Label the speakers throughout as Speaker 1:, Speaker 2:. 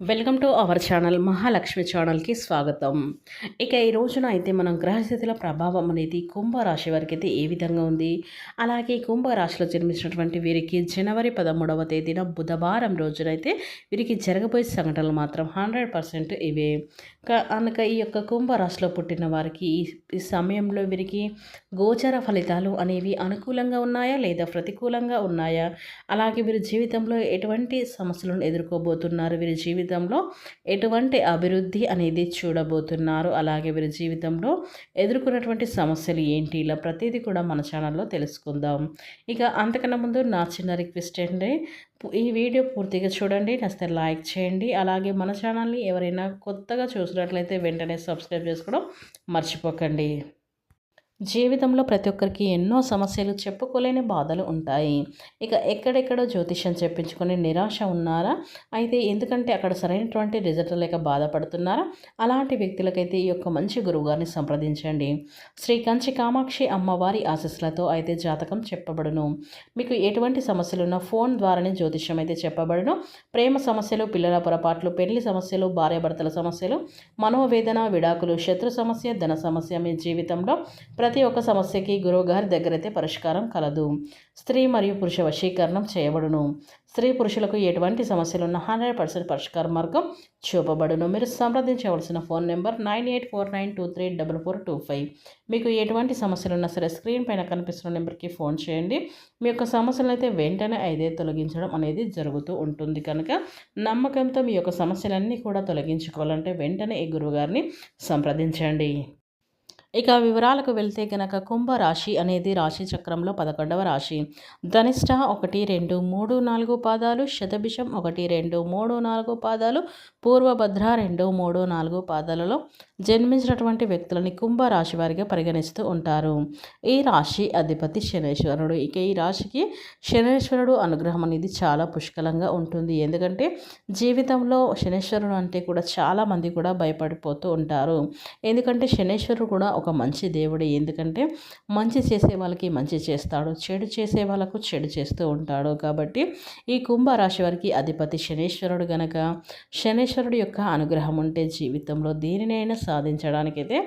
Speaker 1: Welcome to our channel Mahalakshmi ఛానల్కి స్వాగతం. ఇక ఈ రోజున అయితే మనం గ్రహస్థితుల ప్రభావం అనేది కుంభరాశి వారికి అయితే ఏ విధంగా ఉంది? అలాగే కుంభరాశిలో జన్మించినటువంటి వీరికి జనవరి పదమూడవ తేదీన బుధవారం రోజునైతే వీరికి జరగబోయే సంఘటనలు మాత్రం హండ్రెడ్ పర్సెంట్ ఇవే. కనుక ఈ యొక్క కుంభరాశిలో పుట్టిన వారికి ఈ సమయంలో వీరికి గోచర ఫలితాలు అనేవి అనుకూలంగా ఉన్నాయా? లేదా ప్రతికూలంగా ఉన్నాయా? అలాగే వీరి జీవితంలో ఎటువంటి సమస్యలను ఎదుర్కోబోతున్నారు? వీరి జీవితం జీవితంలో ఎటువంటి అభివృద్ధి అనేది చూడబోతున్నారు. అలాగే వీరి జీవితంలో ఎదుర్కొన్నటువంటి సమస్యలు ఏంటి? ఇలా ప్రతిదీ కూడా మన ఛానల్లో తెలుసుకుందాం. ఇక అంతకన్నా ముందు నా చిన్న రిక్వెస్ట్ అండి. ఈ వీడియో పూర్తిగా చూడండి నచ్చితే లైక్ చేయండి. అలాగే మన ఛానల్ని ఎవరైనా కొత్తగా చూసినట్లయితే వెంటనే సబ్స్క్రైబ్ చేసుకోవడం మర్చిపోకండి. జీవితంలో ప్రతి ఒక్కరికి ఎన్నో సమస్యలు చెప్పుకోలేని బాధలు ఉంటాయి. ఇక ఎక్కడెక్కడో జ్యోతిష్యం చెప్పించుకొని నిరాశ ఉన్నారా? అయితే ఎందుకంటే అక్కడ సరైనటువంటి రిజల్ట్ లేక బాధపడుతున్నారా? అలాంటి వ్యక్తులకైతే ఈ యొక్క మంచి గురువుగారిని సంప్రదించండి. శ్రీ కంచి కామాక్షి అమ్మవారి ఆశస్సులతో అయితే జాతకం చెప్పబడును. మీకు ఎటువంటి సమస్యలున్నా ఫోన్ ద్వారానే జ్యోతిష్యం అయితే చెప్పబడును. ప్రేమ సమస్యలు పిల్లల పొరపాట్లు పెళ్ళి సమస్యలు భార్యాభర్తల సమస్యలు మనోవేదన విడాకులు శత్రు సమస్య ధన సమస్య మీ జీవితంలో ప్రతి ఒక్క సమస్యకి గురువుగారి దగ్గరైతే పరిష్కారం కలదు. స్త్రీ మరియు పురుష వశీకరణం చేయబడును. స్త్రీ పురుషులకు ఎటువంటి సమస్యలు ఉన్న హండ్రెడ్ పర్సెంట్ పరిష్కార మార్గం చూపబడును. మీరు సంప్రదించవలసిన phone number nine eight four nine two three double four two five. మీకు ఎటువంటి సమస్యలు ఉన్నా సరే స్క్రీన్ పైన కనిపిస్తున్న నెంబర్కి ఫోన్ చేయండి. మీ యొక్క సమస్యలు అయితే వెంటనే అయితే తొలగించడం అనేది జరుగుతూ ఉంటుంది కనుక నమ్మకంతో మీ యొక్క సమస్యలన్నీ కూడా తొలగించుకోవాలంటే వెంటనే ఈ గురువుగారిని సంప్రదించండి. ఇక వివరాలకు వెళ్తే కనుక కుంభరాశి అనేది రాశి చక్రంలో పదకొండవ రాశి. ధనిష్ట ఒకటి రెండు మూడు నాలుగు పాదాలు శతభిషం ఒకటి రెండు మూడు నాలుగు పాదాలు పూర్వభద్ర రెండు మూడు నాలుగు పాదాలలో జన్మించినటువంటి వ్యక్తులని కుంభరాశి వారిగా పరిగణిస్తూ ఉంటారు. ఈ రాశి అధిపతి శనేశ్వరుడు. ఇక ఈ రాశికి శనేశ్వరుడు అనుగ్రహం అనేది చాలా పుష్కలంగా ఉంటుంది. ఎందుకంటే జీవితంలో శనేశ్వరుడు అంటే కూడా చాలామంది కూడా భయపడిపోతూ ఉంటారు. ఎందుకంటే శనేశ్వరుడు కూడా ఒక మంచి దేవుడు. ఎందుకంటే మంచి చేసే వాళ్ళకి మంచి చేస్తాడు. చెడు చేసే వాళ్ళకు చెడు చేస్తూ ఉంటాడు. కాబట్టి ఈ కుంభరాశి వారికి అధిపతి శనేశ్వరుడు గనక శనేశ్వరుడు యొక్క అనుగ్రహం ఉంటే జీవితంలో దేనినైనా సాధించడానికైతే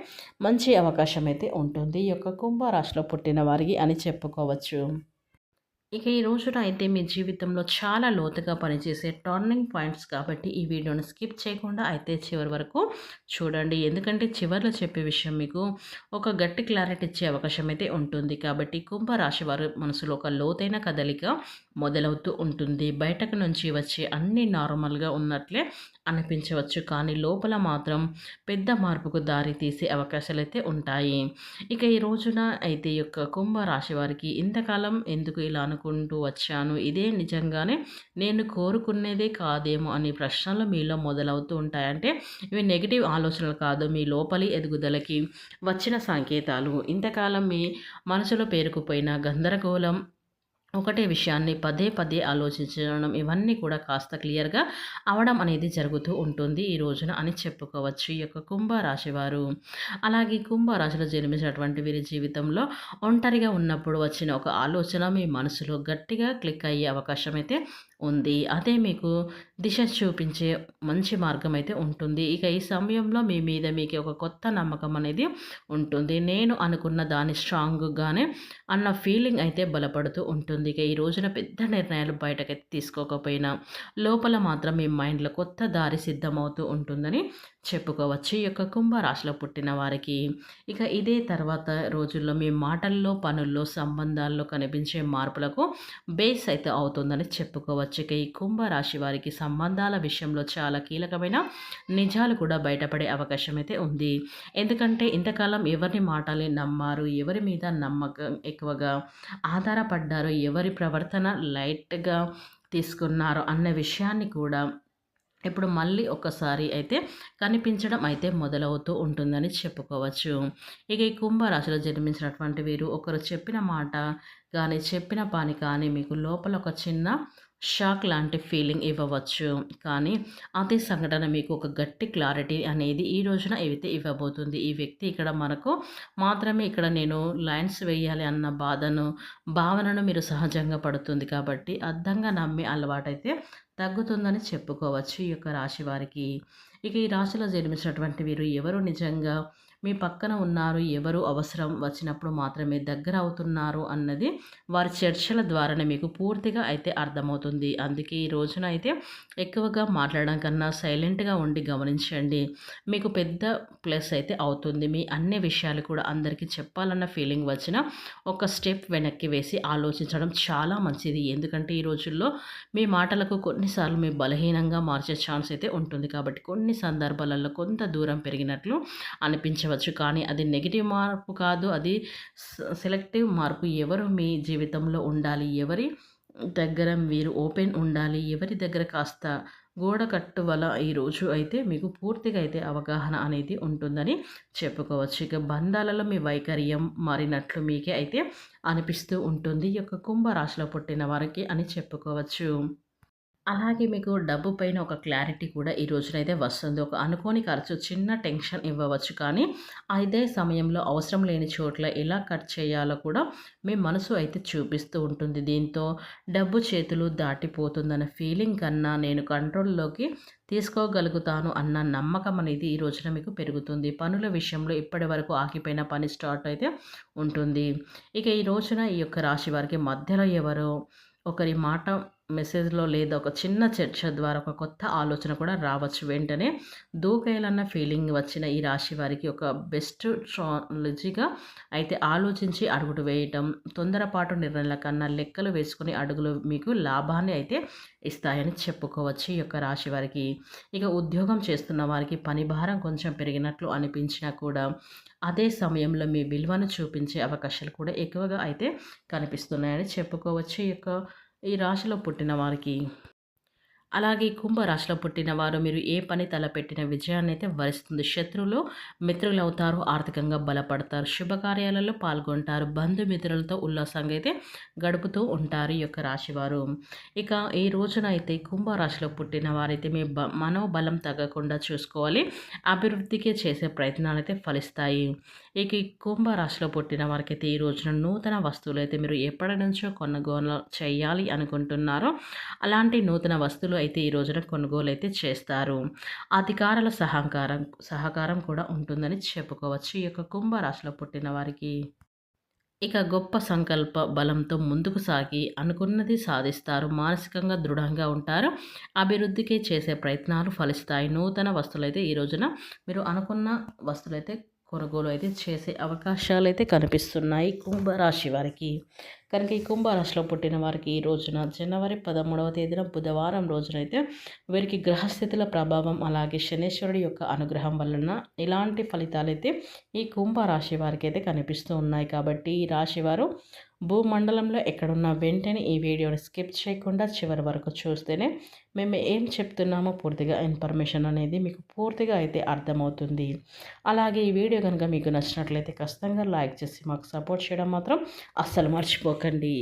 Speaker 1: మంచి అవకాశం అయితే ఉంటుంది. ఈ యొక్క కుంభరాశిలో పుట్టిన వారికి అని చెప్పుకోవచ్చు. ఇక ఈ రోజున అయితే మీ జీవితంలో చాలా లోతుగా పనిచేసే టర్నింగ్ పాయింట్స్ కాబట్టి ఈ వీడియోని స్కిప్ చేయకుండా అయితే చివరి వరకు చూడండి. ఎందుకంటే చివరిలో చెప్పే విషయం మీకు ఒక గట్టి క్లారిటీ ఇచ్చే అవకాశం అయితే ఉంటుంది. కాబట్టి కుంభరాశి వారి మనసులో ఒక లోతైన కదలిక మొదలవుతూ ఉంటుంది. బయటకు నుంచి వచ్చే అన్ని నార్మల్గా ఉన్నట్లే అనిపించవచ్చు. కానీ లోపల మాత్రం పెద్ద మార్పుకు దారి తీసే అవకాశాలు అయితే ఉంటాయి. ఇక ఈ రోజున అయితే యొక్క కుంభరాశి వారికి ఇంతకాలం ఎందుకు ఇలా అనుకుంటూ వచ్చాను. ఇదే నిజంగానే నేను కోరుకునేదే కాదేమో అనే ప్రశ్నలు మీలో మొదలవుతూ ఉంటాయంటే ఇవి నెగిటివ్ ఆలోచనలు కాదు. మీ లోపలి ఎదుగుదలకి వచ్చిన సంకేతాలు. ఇంతకాలం మీ మనసులో పేరుకుపోయిన గందరగోళం ఒకటే విషయాన్ని పదే పదే ఆలోచించడం ఇవన్నీ కూడా కాస్త క్లియర్గా అవడం అనేది జరుగుతూ ఉంటుంది ఈ రోజున అని చెప్పుకోవచ్చు ఈ యొక్క కుంభరాశి వారు. అలాగే కుంభరాశిలో జన్మించినటువంటి వీరి జీవితంలో ఒంటరిగా ఉన్నప్పుడు వచ్చిన ఒక ఆలోచన మీ మనసులో గట్టిగా క్లిక్ అయ్యే అవకాశం అయితే ఉంది. అదే మీకు దిశ చూపించే మంచి మార్గం అయితే ఉంటుంది. ఇక ఈ సమయంలో మీ మీద మీకు ఒక కొత్త నమ్మకం అనేది ఉంటుంది. నేను అనుకున్న దాని స్ట్రాంగ్గానే అన్న ఫీలింగ్ అయితే బలపడుతూ ఉంటుంది. ఇక ఈ రోజున పెద్ద నిర్ణయాలు బయటకైతే తీసుకోకపోయినా లోపల మాత్రం మీ మైండ్లో కొత్త దారి సిద్ధమవుతూ ఉంటుందని చెప్పుకోవచ్చు. ఈ యొక్క కుంభరాశిలో పుట్టిన వారికి ఇక ఇదే తర్వాత రోజుల్లో మీ మాటల్లో పనుల్లో సంబంధాల్లో కనిపించే మార్పులకు బేస్ అయితే అవుతుందని చెప్పుకోవచ్చు. ఇక ఈ కుంభరాశి వారికి సంబంధాల విషయంలో చాలా కీలకమైన నిజాలు కూడా బయటపడే అవకాశం అయితే ఉంది. ఎందుకంటే ఇంతకాలం ఎవరిని మాటలే నమ్మారు? ఎవరి మీద నమ్మకం ఎక్కువగా ఆధారపడ్డారు? ఎవరి ప్రవర్తన లైట్గా తీసుకున్నారో అన్న విషయాన్ని కూడా ఇప్పుడు మళ్ళీ ఒకసారి అయితే కనిపించడం అయితే మొదలవుతూ ఉంటుందని చెప్పుకోవచ్చు. ఇక ఈ కుంభరాశిలో జన్మించినటువంటి వీరు ఒకరు చెప్పిన మాట కానీ చెప్పిన పని కానీ మీకు లోపల ఒక చిన్న షాక్ లాంటి ఫీలింగ్ ఇవ్వవచ్చు. కానీ అదే సంఘటన మీకు ఒక గట్టి క్లారిటీ అనేది ఈ రోజున అయితే ఇవ్వబోతుంది ఈ వ్యక్తి ఇక్కడ మనకు మాత్రమే ఇక్కడ నేను లైన్స్ వేయాలి అన్న బాధను భావనను మీరు సహజంగా పడుతుంది కాబట్టి అర్థంగా నమ్మే అలవాటైతే తగ్గుతుందని చెప్పుకోవచ్చు ఈ యొక్క రాశి వారికి. ఇక ఈ రాశిలో జన్మించినటువంటి వీరు ఎవరు? నిజంగా మీ పక్కన ఉన్నారు ఎవరు అవసరం వచ్చినప్పుడు మాత్రమే దగ్గర అవుతున్నారు అన్నది వారి చర్చల ద్వారానే మీకు పూర్తిగా అయితే అర్థమవుతుంది. అందుకే ఈ రోజున అయితే ఎక్కువగా మాట్లాడడం కన్నా సైలెంట్గా ఉండి గమనించండి. మీకు పెద్ద ప్లస్ అయితే అవుతుంది. మీ అన్ని విషయాలు కూడా అందరికీ చెప్పాలన్న ఫీలింగ్ వచ్చిన ఒక స్టెప్ వెనక్కి వేసి ఆలోచించడం చాలా మంచిది. ఎందుకంటే ఈ రోజుల్లో మీ మాటలకు కొన్నిసార్లు మీ బలహీనంగా మార్చే ఛాన్స్ అయితే ఉంటుంది. కాబట్టి కొన్ని సందర్భాలలో కొంత దూరం పెరిగినట్లు అనిపించవచ్చు. అనిపించవచ్చు కానీ అది నెగిటివ్ మార్పు కాదు. అది సెలెక్టివ్ మార్పు. ఎవరు మీ జీవితంలో ఉండాలి? ఎవరి దగ్గర మీరు ఓపెన్ ఉండాలి? ఎవరి దగ్గర కాస్త గోడ కట్టు వల్ల ఈరోజు అయితే మీకు పూర్తిగా అయితే అవగాహన అనేది ఉంటుందని చెప్పుకోవచ్చు. ఇక బంధాలలో మీ వైకర్యం మారినట్లు మీకే అయితే అనిపిస్తూ ఉంటుంది. ఈ యొక్క కుంభరాశిలో పుట్టిన వారికి అని చెప్పుకోవచ్చు. అలాగే మీకు డబ్బు పైన ఒక క్లారిటీ కూడా ఈ రోజునైతే వస్తుంది. ఒక అనుకోని ఖర్చు చిన్న టెన్షన్ ఇవ్వవచ్చు. కానీ అదే సమయంలో అవసరం లేని చోట్ల ఎలా కట్ చేయాలో కూడా మీ మనసు అయితే చూపిస్తూ ఉంటుంది. దీంతో డబ్బు చేతులు దాటిపోతుందన్న ఫీలింగ్ కన్నా నేను కంట్రోల్లోకి తీసుకోగలుగుతాను అన్న నమ్మకం అనేది ఈ రోజున మీకు పెరుగుతుంది. పనుల విషయంలో ఇప్పటి వరకు ఆగిపోయిన పని స్టార్ట్ అయితే ఉంటుంది. ఇక ఈ రోజున ఈ యొక్క రాశి వారికి మధ్యలో ఎవరో ఒకరి మాట మెసేజ్లో లేదా ఒక చిన్న చర్చ ద్వారా ఒక కొత్త ఆలోచన కూడా రావచ్చు. వెంటనే దూకేయాలన్న ఫీలింగ్ వచ్చిన ఈ రాశి వారికి ఒక బెస్ట్ స్ట్రాలజీగా అయితే ఆలోచించి అడుగుడు వేయటం తొందరపాటు నిర్ణయాల కన్నా లెక్కలు వేసుకుని అడుగులు మీకు లాభాన్ని అయితే ఇస్తాయని చెప్పుకోవచ్చు ఈ యొక్క రాశి వారికి. ఇక ఉద్యోగం చేస్తున్న వారికి పని భారం కొంచెం పెరిగినట్లు అనిపించినా కూడా అదే సమయంలో మీ విలువను చూపించే అవకాశాలు కూడా ఎక్కువగా అయితే కనిపిస్తున్నాయని చెప్పుకోవచ్చు ఈ యొక్క ఈ రాశిలో పుట్టిన వారికి అలాగే కుంభరాశిలో పుట్టిన వారు మీరు ఏ పని తలపెట్టిన విజయాన్ని అయితే వరిస్తుంది. శత్రువులు మిత్రులు అవుతారు ఆర్థికంగా బలపడతారు శుభకార్యాలలో పాల్గొంటారు బంధుమిత్రులతో ఉల్లాసంగా అయితే గడుపుతూ ఉంటారు ఈ యొక్క రాశివారు ఇక ఈ రోజున అయితే కుంభరాశిలో పుట్టిన వారైతే మీ బ మనోబలం తగ్గకుండా చూసుకోవాలి అభివృద్ధికే చేసే ప్రయత్నాలు అయితే ఫలిస్తాయి. ఇక ఈ కుంభరాశిలో పుట్టిన వారికైతే ఈ రోజున నూతన వస్తువులు అయితే మీరు ఎప్పటి నుంచో కొనుగోలు చేయాలి అనుకుంటున్నారో అలాంటి నూతన వస్తువులు అయితే ఈ రోజున కొనుగోలు అయితే చేస్తారు. అధికారుల సహకారం సహకారం కూడా ఉంటుందని చెప్పుకోవచ్చు ఈ యొక్క కుంభరాశిలో పుట్టిన వారికి. ఇక గొప్ప సంకల్ప బలంతో ముందుకు సాగి అనుకున్నది సాధిస్తారు మానసికంగా దృఢంగా ఉంటారు అభివృద్ధికి చేసే ప్రయత్నాలు ఫలిస్తాయి. నూతన వస్తువులైతే ఈ రోజున మీరు అనుకున్న వస్తువులైతే కొనుగోలు అయితే చేసే అవకాశాలు అయితే కనిపిస్తున్నాయి కుంభరాశి వారికి. కనుక ఈ కుంభరాశిలో పుట్టిన వారికి ఈ రోజున జనవరి పదమూడవ తేదీన బుధవారం రోజునైతే వీరికి గ్రహస్థితుల ప్రభావం అలాగే శనేశ్వరుడి యొక్క అనుగ్రహం వలన ఇలాంటి ఫలితాలు అయితే ఈ కుంభరాశి వారికి అయితే కనిపిస్తూ ఉన్నాయి. కాబట్టి ఈ రాశి వారు భూమండలంలో ఎక్కడున్నా వెంటనే ఈ వీడియోని స్కిప్ చేయకుండా చివరి వరకు చూస్తేనే మేము ఏం చెప్తున్నామో పూర్తిగా ఇన్ఫర్మేషన్ అనేది మీకు పూర్తిగా అయితే అర్థమవుతుంది. అలాగే ఈ వీడియో కనుక మీకు నచ్చినట్లయితే ఖచ్చితంగా లైక్ చేసి మాకు సపోర్ట్ చేయడం మాత్రం అస్సలు మర్చిపోకండి.